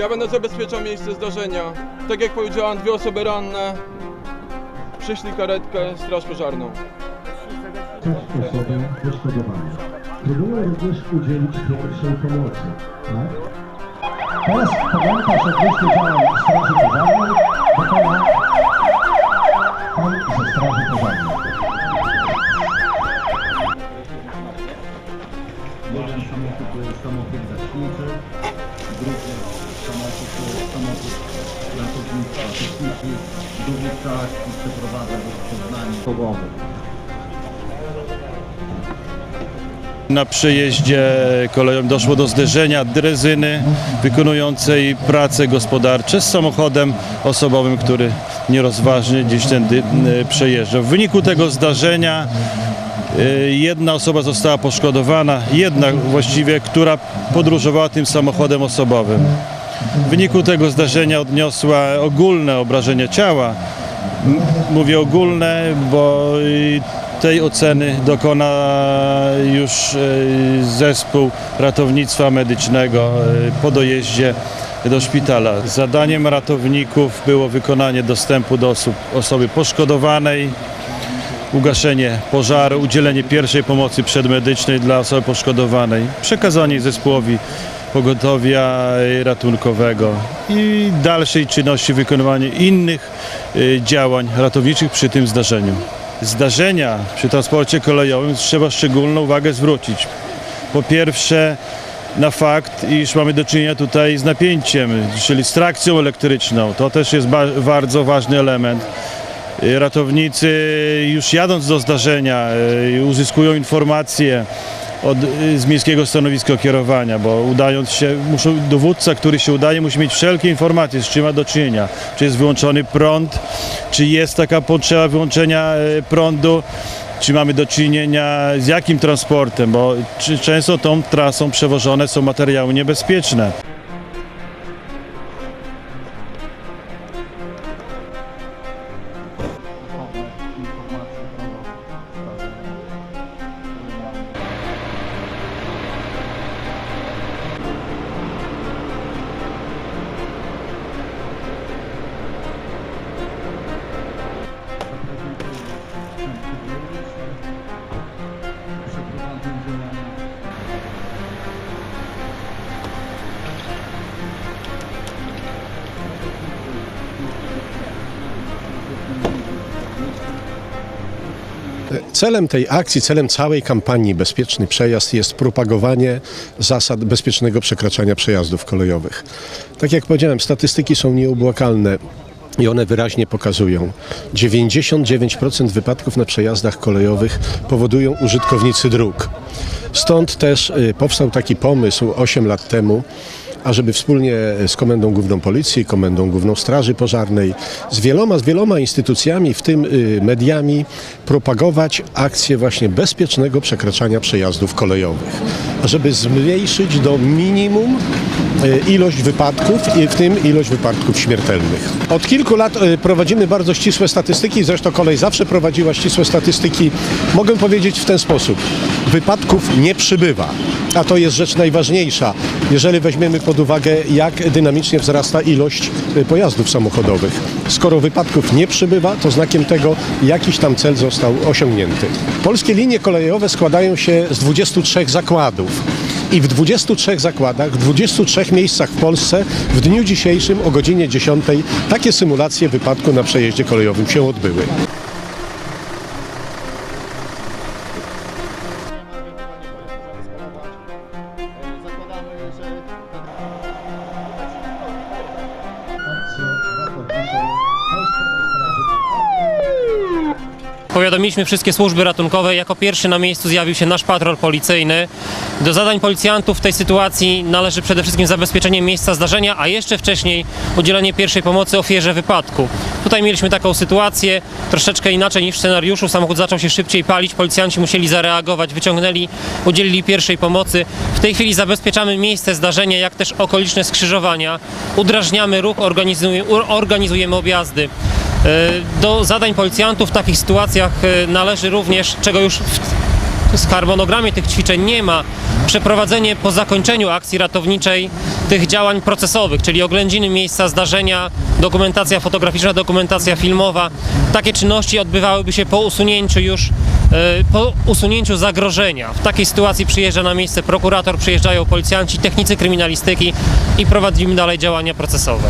Ja będę zabezpieczał miejsce zdarzenia. Tak jak powiedziałam, dwie osoby ranne. Przyszli karetkę, straż pożarną. też osoby poszkodowane. Próbują również udzielić pierwszej pomocy. Tak? Teraz komentarz odnośnie działań Straży Pożarnej dokona samochód samochód ratownictwa techniki, dowódca akcji przeprowadza rozpoznanie pogowy. Na przejeździe kolejowym doszło do zderzenia drezyny wykonującej prace gospodarcze z samochodem osobowym, który nierozważnie gdzieś tędy e, przejeżdżał. W wyniku tego zdarzenia e, jedna osoba została poszkodowana, jedna właściwie, która podróżowała tym samochodem osobowym. W wyniku tego zdarzenia odniosła ogólne obrażenia ciała. Mówię ogólne, bo tej oceny dokona już y, zespół ratownictwa medycznego y, po dojeździe do szpitala. Zadaniem ratowników było wykonanie dostępu do osób, osoby poszkodowanej, ugaszenie pożaru, udzielenie pierwszej pomocy przedmedycznej dla osoby poszkodowanej, przekazanie zespołowi pogotowia ratunkowego i dalszej czynności wykonywanie innych y, działań ratowniczych przy tym zdarzeniu. Zdarzenia przy transporcie kolejowym trzeba szczególną uwagę zwrócić. Po pierwsze na fakt, iż mamy do czynienia tutaj z napięciem, czyli z trakcją elektryczną. To też jest ba- bardzo ważny element. Y, Ratownicy już jadąc do zdarzenia y, uzyskują informacje od, y, z miejskiego stanowiska kierowania, bo udając się, muszą, dowódca, który się udaje, musi mieć wszelkie informacje, z czym ma do czynienia. Czy jest wyłączony prąd, czy jest taka potrzeba wyłączenia y, prądu, czy mamy do czynienia z jakim transportem, bo często tą trasą przewożone są materiały niebezpieczne. Celem tej akcji, celem całej kampanii Bezpieczny Przejazd jest propagowanie zasad bezpiecznego przekraczania przejazdów kolejowych. Tak jak powiedziałem, statystyki są nieubłakalne. I one wyraźnie pokazują, 99% wypadków na przejazdach kolejowych powodują użytkownicy dróg. Stąd też y, powstał taki pomysł 8 lat temu, ażeby wspólnie z Komendą Główną Policji, Komendą Główną Straży Pożarnej, z wieloma, z wieloma instytucjami, w tym y, mediami, propagować akcję właśnie bezpiecznego przekraczania przejazdów kolejowych, ażeby zmniejszyć do minimum y, ilość wypadków i w tym ilość wypadków śmiertelnych. Od kilku lat y, prowadzimy bardzo ścisłe statystyki, zresztą kolej zawsze prowadziła ścisłe statystyki. Mogę powiedzieć w ten sposób, wypadków nie przybywa, a to jest rzecz najważniejsza, jeżeli weźmiemy pod uwagę, jak dynamicznie wzrasta ilość y, pojazdów samochodowych. Skoro wypadków nie przybywa, to znakiem tego jakiś tam cel został osiągnięty. Polskie linie kolejowe składają się z 23 zakładów. I w 23 zakładach, w 23 miejscach w Polsce w dniu dzisiejszym o godzinie 10 takie symulacje wypadku na przejeździe kolejowym się odbyły. Powiadomiliśmy wszystkie służby ratunkowe. Jako pierwszy na miejscu zjawił się nasz patrol policyjny. Do zadań policjantów w tej sytuacji należy przede wszystkim zabezpieczenie miejsca zdarzenia, a jeszcze wcześniej udzielenie pierwszej pomocy ofierze wypadku. Tutaj mieliśmy taką sytuację, troszeczkę inaczej niż w scenariuszu. Samochód zaczął się szybciej palić, policjanci musieli zareagować, wyciągnęli, udzielili pierwszej pomocy. W tej chwili zabezpieczamy miejsce zdarzenia, jak też okoliczne skrzyżowania. Udrażniamy ruch, organizujemy, organizujemy objazdy. E, Do zadań policjantów w takich sytuacjach e, należy również, czego już w harmonogramie tych ćwiczeń nie ma, przeprowadzenie po zakończeniu akcji ratowniczej tych działań procesowych, czyli oględziny miejsca zdarzenia, dokumentacja fotograficzna, dokumentacja filmowa. Takie czynności odbywałyby się po usunięciu już, e, po usunięciu zagrożenia. W takiej sytuacji przyjeżdża na miejsce prokurator, przyjeżdżają policjanci, technicy kryminalistyki i prowadzimy dalej działania procesowe.